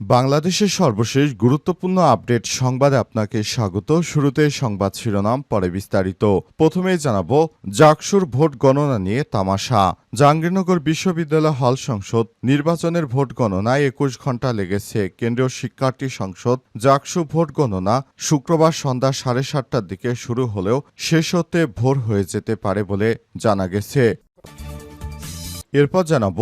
বাংলাদেশের সর্বশেষ গুরুত্বপূর্ণ আপডেট সংবাদে আপনাকে স্বাগত। শুরুতে সংবাদ শিরোনাম, পরে বিস্তারিত। প্রথমেই জানাব, জাকসুর ভোট গণনা নিয়ে তামাশা। জাহাঙ্গীরনগর বিশ্ববিদ্যালয় হল সংসদ, নির্বাচনের ভোট গণনায় একুশ ঘণ্টা লেগেছে। কেন্দ্রীয় শিক্ষার্থী সংসদ, জাকসু ভোট গণনা শুক্রবার সন্ধ্যা সাড়ে সাতটার দিকে শুরু হলেও শেষ হতে ভোর হয়ে যেতে পারে বলে জানা গেছে। এরপর জানাব,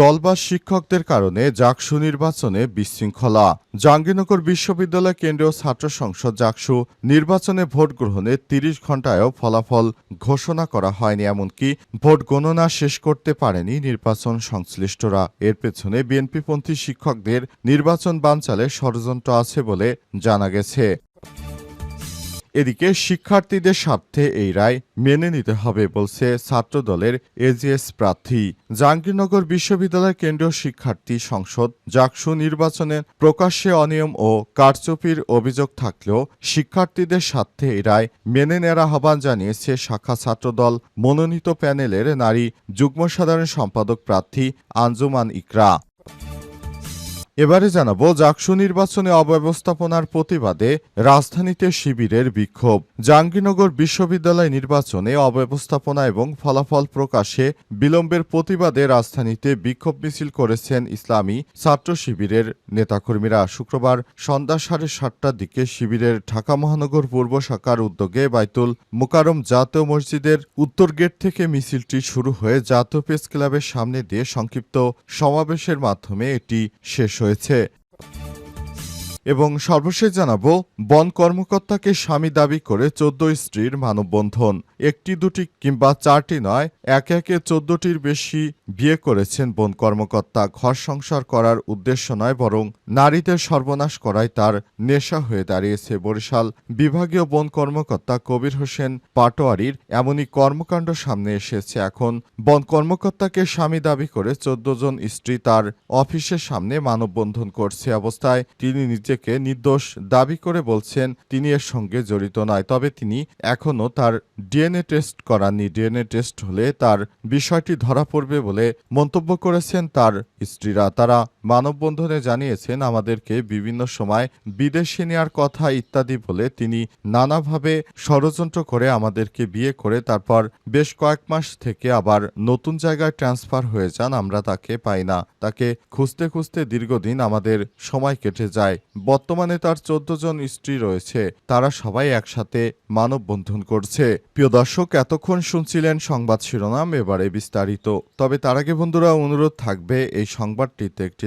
দল বা শিক্ষকদের কারণে জাকসু নির্বাচনে বিশৃঙ্খলা। জাহাঙ্গীরনগর বিশ্ববিদ্যালয় কেন্দ্রীয় ছাত্র সংসদ জাকসু নির্বাচনে ভোট গ্রহণে তিরিশ ঘন্টায়ও ফলাফল ঘোষণা করা হয়নি, এমনকি ভোট গণনা শেষ করতে পারেনি নির্বাচন সংশ্লিষ্টরা। এর পেছনে বিএনপিপন্থী শিক্ষকদের নির্বাচন বানচালে ষড়যন্ত্র আছে বলে জানা গেছে। এদিকে শিক্ষার্থীদের স্বার্থে এই রায় মেনে নিতে হবে বলছে ছাত্রদলের এজিএস প্রার্থী। জাহাঙ্গীরনগর বিশ্ববিদ্যালয় কেন্দ্রীয় শিক্ষার্থী সংসদ জাকসু নির্বাচনে প্রকাশ্যে অনিয়ম ও কারচুপির অভিযোগ থাকলেও শিক্ষার্থীদের স্বার্থে এই রায় মেনে নেওয়ার আহ্বান জানিয়েছে শাখা ছাত্রদল মনোনীত প্যানেলের নারী যুগ্ম সাধারণ সম্পাদক প্রার্থী আঞ্জুমান ইকরা। এবারে জানাব জাকসু নির্বাচনে অব্যবস্থাপনার প্রতিবাদে রাজধানীতে শিবিরের বিক্ষোভ। জাহাঙ্গীরনগর বিশ্ববিদ্যালয় নির্বাচনে অব্যবস্থাপনা এবং ফলাফল প্রকাশে বিলম্বের প্রতিবাদে রাজধানীতে বিক্ষোভ মিছিল করেছেন ইসলামী ছাত্র শিবিরের নেতাকর্মীরা। শুক্রবার সন্ধ্যা সাড়ে সাতটার দিকে শিবিরের ঢাকা মহানগর পূর্ব শাখার উদ্যোগে বাইতুল মোকারম জাতীয় মসজিদের উত্তর গেট থেকে মিছিলটি শুরু হয়ে জাতীয় প্রেস ক্লাবের সামনে দিয়ে সংক্ষিপ্ত সমাবেশের মাধ্যমে এটি শেষ হয়েছে। এবং সর্বশেষ জানাব, বন কর্মকর্তাকে স্বামী দাবি করে চোদ্দ স্ত্রীর মানববন্ধন। একটি, দুটি কিংবা চারটি নয়, একে একে চোদ্দটির বেশি বিয়ে করেছেন বন কর্মকর্তা। ঘর সংসার করার উদ্দেশ্য নয়, বরং নারীদের সর্বনাশ করাই তার নেশা হয়ে দাঁড়িয়েছে। বরিশাল বিভাগীয় বন কর্মকর্তা কবির হোসেন পাটোয়ারির এমনই কর্মকাণ্ড সামনে এসেছে। এখন বন কর্মকর্তাকে স্বামী দাবি করে চোদ্দ জন স্ত্রী তার অফিসের সামনে মানববন্ধন করছে। অবস্থায় তিনি নিজেকে নির্দোষ দাবি করে বলছেন, তিনি এর সঙ্গে জড়িত নয়। তবে তিনি এখনও তার ডিএনএ টেস্ট করাননি। ডিএনএ টেস্ট হলে তার বিষয়টি ধরা পড়বে বলে মন্তব্য করেছেন তার স্ত্রীরা। তারা মানববন্ধনে জানিয়েছেন আমাদেরকে বিভিন্ন সময় বিদেশে নেওয়ার কথা ইত্যাদি বলে তিনি নানাভাবে ষড়যন্ত্র করে আমাদেরকে বিয়ে করে তারপর বেশ কয়েক মাস থেকে আবার নতুন জায়গায় ট্রান্সফার হয়ে যান, আমরা তাকে পাই না। তাকে খুঁজতে খুঁজতে দীর্ঘদিন আমাদের সময় কেটে যায়। বর্তমানে তার চোদ্দ জন স্ত্রী রয়েছে, তারা সবাই একসাথে মানববন্ধন করছে। প্রিয় দর্শক, এতক্ষণ শুনছিলেন সংবাদ শিরোনাম, এবারে বিস্তারিত। তবে তার আগে বন্ধুরা, অনুরোধ থাকবে এই সংবাদটিতে একটি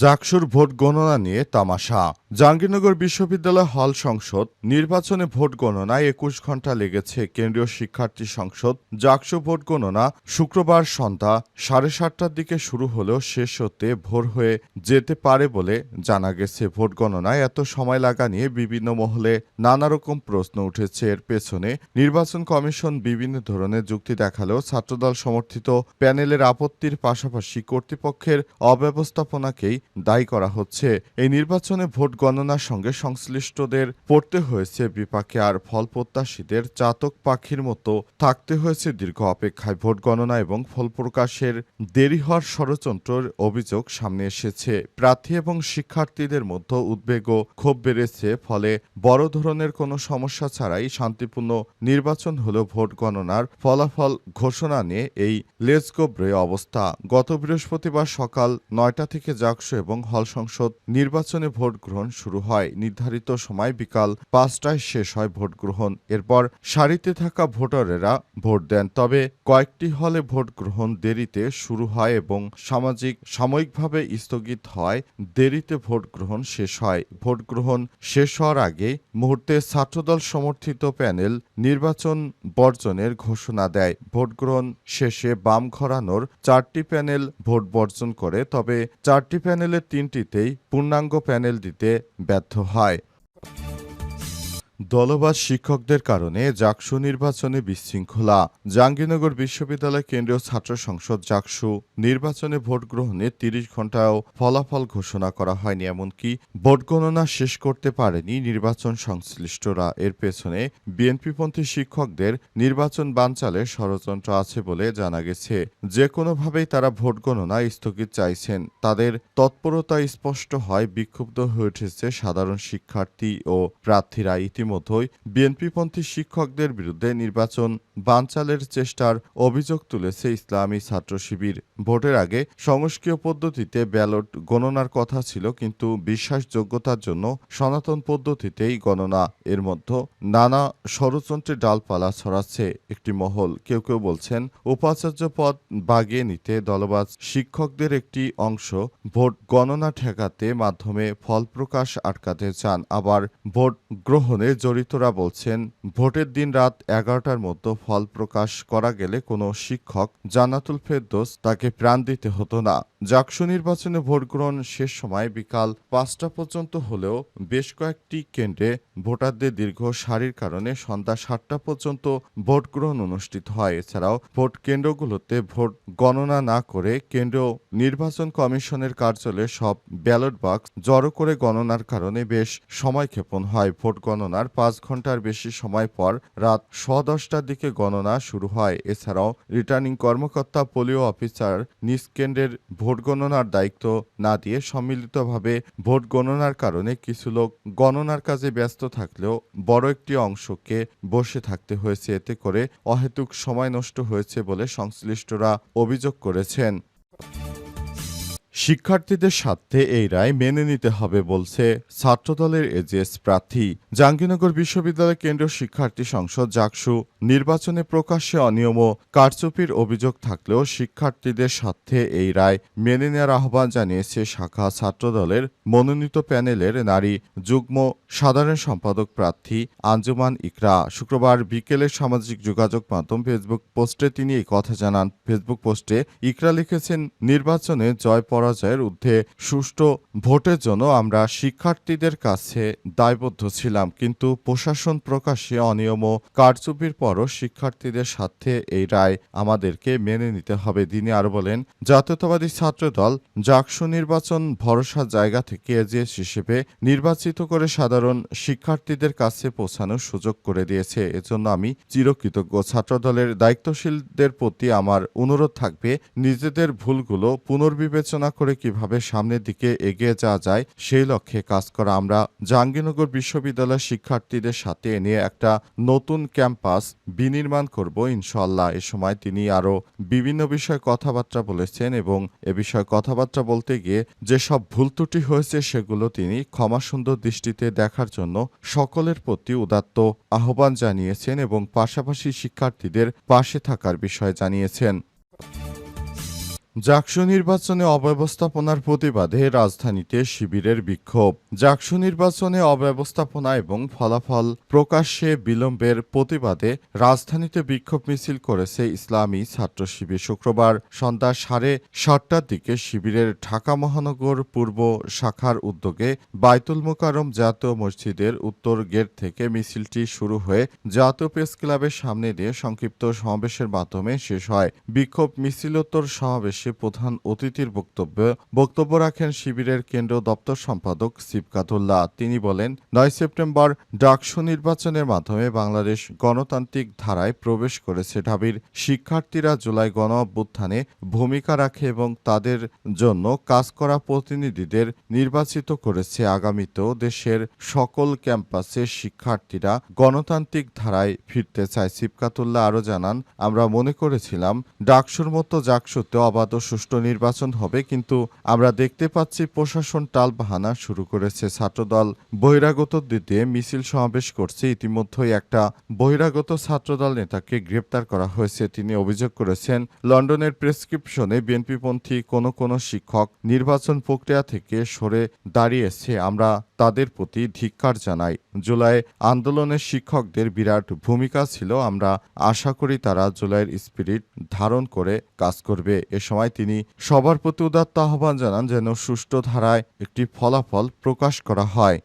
জাকসুর ভোট গণনা নিয়ে তামাশা। জাহাঙ্গীরনগর বিশ্ববিদ্যালয় হল সংসদ, নির্বাচনে ভোট গণনায় একুশ ঘণ্টা লেগেছে। কেন্দ্রীয় শিক্ষার্থী সংসদ, জাকসু ভোট গণনা শুক্রবার সন্ধ্যা সাড়ে সাতটার দিকে শুরু হলেও শেষ হতে ভোর হয়ে যেতে পারে বলে জানা গেছে। ভোট গণনায় এত সময় লাগা নিয়ে বিভিন্ন মহলে নানা রকম প্রশ্ন উঠেছে। এর পেছনে নির্বাচন কমিশন বিভিন্ন ধরনের যুক্তি দেখালেও ছাত্রদল সমর্থিত প্যানেলের আপত্তির পাশাপাশি কর্তৃপক্ষের অব্যবস্থাপনাকেই দায়ী করা হচ্ছে। এই নির্বাচনে ভোট গণনার সঙ্গে সংশ্লিষ্টদের পড়তে হয়েছে বিপাকে আর ফল প্রত্যাশীদের চাতক পাখির মতো থাকতে হয়েছে দীর্ঘ অপেক্ষায়। ভোট গণনা এবং ফল প্রকাশের দেরি হওয়ার ষড়যন্ত্রের অভিযোগ সামনে এসেছে। প্রার্থী এবং শিক্ষার্থীদের মধ্যে উদ্বেগ ও ক্ষোভ বেড়েছে, ফলে বড় ধরনের কোনো সমস্যা ছাড়াই শান্তিপূর্ণ নির্বাচন হলেও ভোট গণনার ফলাফল ঘোষণা নিয়ে এই লেজগোব্রে অবস্থা। গত বৃহস্পতিবার সকাল নয়টা থেকে জাকসু এবং হল সংসদ নির্বাচনে ভোট গ্রহণ শুরু হয়। নির্ধারিত সময় বিকাল পাঁচটায় শেষ হয় ভোট গ্রহণ। এরপর সারিতে থাকা ভোটারেরা ভোট দেন। তবে কয়েকটি হলে ভোট গ্রহণ দেরিতে শুরু হয় এবং সামাজিক, সাময়িকভাবে স্থগিত হয়। দেরিতে ভোট গ্রহণ শেষ হয়। ভোট গ্রহণ শেষ হওয়ার আগে মুহূর্তে ছাত্রদল সমর্থিত প্যানেল নির্বাচন বর্জনের ঘোষণা দেয়। ভোট গ্রহণ শেষে বাম ঘরানোর চারটি প্যানেল ভোট বর্জন করে। তবে চারটি প্যানেলের তিনটিতেই পূর্ণাঙ্গ প্যানেল দিতে ব্যর্থ হয়। দলবাজ শিক্ষকদের কারণে জাকসু নির্বাচনে বিশৃঙ্খলা। জাহাঙ্গীরনগর বিশ্ববিদ্যালয় কেন্দ্রীয় ছাত্র সংসদ জাকসু নির্বাচনে ভোট গ্রহণে তিরিশ ঘন্টায়ও ফলাফল ঘোষণা করা হয়নি, এমনকি ভোট গণনা শেষ করতে পারেনি নির্বাচন সংশ্লিষ্টরা। এর পেছনে বিএনপিপন্থী শিক্ষকদের নির্বাচন বানচালে ষড়যন্ত্র আছে বলে জানা গেছে। যে কোনোভাবেই তারা ভোট গণনা স্থগিত চাইছেন। তাদের তৎপরতা স্পষ্ট হয়, বিক্ষুব্ধ হয়ে উঠেছে সাধারণ শিক্ষার্থী ও প্রার্থীরা। ইতিমধ্যেই বিএনপিপন্থী শিক্ষকদের বিরুদ্ধে নির্বাচন বানচালের চেষ্টার অভিযোগ তুলেছে ইসলামী ছাত্র শিবির। ভোটের আগে সংস্কীয় পদ্ধতিতে ব্যালট গণনার কথা ছিল, কিন্তু বিশ্বাসযোগ্যতার জন্য সনাতন পদ্ধতিতেই গণনা। এর মধ্যে নানা ষড়যন্ত্রে ডালপালা ছড়াচ্ছে একটি মহল। কেউ কেউ বলছেন, উপাচার্য পদ বাগিয়ে নিতে দলবাজ শিক্ষকদের একটি অংশ ভোট গণনা ঠেকাতে মাধ্যমে ফল প্রকাশ আটকাতে চান, আবার ভোট গ্রহণে জড়িতরা বলছেন, ভোটের দিন রাত এগারোটার মধ্যে ফল প্রকাশ করা গেলে কোনো শিক্ষক জান্নাতুল ফেরদোস তাকে প্রাণ দিতে হতো না। জাকসু নির্বাচনে ভোট গ্রহণ শেষ সময় বিকাল পাঁচটা পর্যন্ত হলেও বেশ কয়েকটি কেন্দ্রে ভোটারদের দীর্ঘ সারির কারণে সন্ধ্যা সাতটা পর্যন্ত ভোট গ্রহণ অনুষ্ঠিত হয়। এছাড়াও ভোট কেন্দ্রগুলোতে ভোট গণনা না করে কেন্দ্র নির্বাচন কমিশনের কার্যালয়ে সব ব্যালট বাক্স জড়ো করে গণনার কারণে বেশ সময়ক্ষেপণ হয়। ভোট গণনার পাঁচ ঘণ্টার বেশি সময় পর রাত স দশটার দিকে গণনা শুরু হয়। এছাড়াও রিটার্নিং কর্মকর্তা, পোলিও অফিসার, নিজ কেন্দ্রের ভোট গণনার দায়িত্ব না দিয়ে সম্মিলিতভাবে ভোট গণনার কারণে কিছু লোক গণনার কাজে ব্যস্ত থাকলেও বড় একটি অংশকে বসে থাকতে হয়েছে। এতে করে অহেতুক সময় নষ্ট হয়েছে বলে সংশ্লিষ্টরা অভিযোগ করেছেন। শিক্ষার্থীদের স্বার্থে এই রায় মেনে নিতে হবে বলছে ছাত্রদলের এজেস প্রার্থী। জাহাঙ্গীরনগর বিশ্ববিদ্যালয় কেন্দ্রীয় শিক্ষার্থী সংসদ জাকসু নির্বাচনে প্রকাশ্যে অনিয়ম ও কারচুপির অভিযোগ থাকলেও শিক্ষার্থীদের স্বার্থে এই রায় মেনে নেওয়ার আহ্বান জানিয়েছে শাখা ছাত্রদলের মনোনীত প্যানেলের নারী যুগ্ম সাধারণ সম্পাদক প্রার্থী আঞ্জুমান ইকরা। শুক্রবার বিকেলে সামাজিক যোগাযোগ মাধ্যম ফেসবুক পোস্টে তিনি এই কথা জানান। ফেসবুক পোস্টে ইকরা লিখেছেন, নির্বাচনে জয় পরাজয়ের ঊর্ধ্বে সুষ্ঠু ভোটের জন্য আমরা শিক্ষার্থীদের কাছে দায়বদ্ধ ছিলাম। কিন্তু প্রশাসন প্রকাশ্যে অনিয়ম ও কারচুপির পরও শিক্ষার্থীদের স্বার্থে এই রায় আমাদেরকে মেনে নিতে হবে তিনি আরও বলেন। জাতীয়তাবাদী ছাত্রদল জাকসু নির্বাচন ভরসার জায়গা থেকে এজিএস হিসেবে নির্বাচিত করে সাধারণ শিক্ষার্থীদের কাছে পৌঁছানোর সুযোগ করে দিয়েছে। এজন্য আমি চিরকৃতজ্ঞ। ছাত্রদলের দায়িত্বশীলদের প্রতি আমার অনুরোধ থাকবে, নিজেদের ভুলগুলো পুনর্বিবেচনা করে কীভাবে সামনের দিকে এগিয়ে যাওয়া যায় সেই লক্ষ্যে কাজ করা আমরা জাহাঙ্গীরনগর বিশ্ববিদ্যালয়ের শিক্ষার্থীদের সাথে নিয়ে একটা নতুন ক্যাম্পাস বিনির্মাণ করব ইনশাল্লাহ এ সময় তিনি আরও বিভিন্ন বিষয়ে কথাবার্তা বলেছেন এবং এ বিষয়ে কথাবার্তা বলতে গিয়ে যেসব ভুল ত্রুটি হয়েছে সেগুলো তিনি ক্ষমা সুন্দর দৃষ্টিতে দেখার জন্য সকলের প্রতি উদাত্ত আহ্বান জানিয়েছেন এবং পাশাপাশি শিক্ষার্থীদের পাশে থাকার বিষয় জানিয়েছেন। জাকসু নির্বাচনে অব্যবস্থাপনার প্রতিবাদে রাজধানীতে শিবিরের বিক্ষোভ। জাকসু নির্বাচনে অব্যবস্থাপনা এবং ফলাফল প্রকাশ্যে বিলম্বের প্রতিবাদে রাজধানীতে বিক্ষোভ মিছিল করেছে ইসলামী ছাত্র শিবির শুক্রবার সন্ধ্যা সাড়ে সাতটার দিকে শিবিরের ঢাকা মহানগর পূর্ব শাখার উদ্যোগে বাইতুল মোকারম জাতীয় মসজিদের উত্তর গেট থেকে মিছিলটি শুরু হয়ে জাতীয় প্রেস ক্লাবের সামনে দিয়ে সংক্ষিপ্ত সমাবেশের মাধ্যমে শেষ হয়। বিক্ষোভ মিছিলোত্তর সমাবেশ সমাবেশে প্রধান অতিথির বক্তব্য বক্তব্য রাখেন শিবিরের কেন্দ্র দপ্তর সম্পাদক সিবকাতুল্লাহ তিনি বলেন, নয় সেপ্টেম্বর ডাকসু নির্বাচনের মাধ্যমে বাংলাদেশ গণতান্ত্রিক ধারায় প্রবেশ করেছে ঢাবির শিক্ষার্থীরা জুলাই গণ অভ্যুত্থানে ভূমিকা রাখে এবং তাদের জন্য কাজ করা প্রতিনিধিদের নির্বাচিত করেছে। আগামীতেও দেশের সকল ক্যাম্পাসে শিক্ষার্থীরা গণতান্ত্রিক ধারায় ফিরতে চায়। সিবকাতুল্লাহ আরও জানান, আমরা মনে করেছিলাম, ডাকসুর মতো জাকসুতে অবাধ ও সুষ্ঠু নির্বাচন হবে, কিন্তু আমরা দেখতে পাচ্ছি প্রশাসন টালবাহানা শুরু করেছে। ছাত্রদল বহিরাগতদের দিয়ে মিছিল সমাবেশ করছে। ইতিমধ্যেই একটা বহিরাগত ছাত্রদল নেতাকে গ্রেপ্তার করা হয়েছে। তিনি অভিযোগ করেছেন, লন্ডনের প্রেসক্রিপশনে বিএনপিপন্থী কোনো কোনো শিক্ষক নির্বাচন প্রক্রিয়া থেকে সরে দাঁড়িয়েছে। আমরা তাদের প্রতি ধিক্কার জানাই জুলাই আন্দোলনের শিক্ষকদের বিরাট ভূমিকা ছিল, আমরা আশা করি তারা জুলাইয়ের স্পিরিট ধারণ করে কাজ করবে। এ সময় তিনি সবার প্রতি উদাত্ত আহ্বান জানান যেন সুষ্ঠু ধারায় একটি ফলাফল প্রকাশ করা হয়।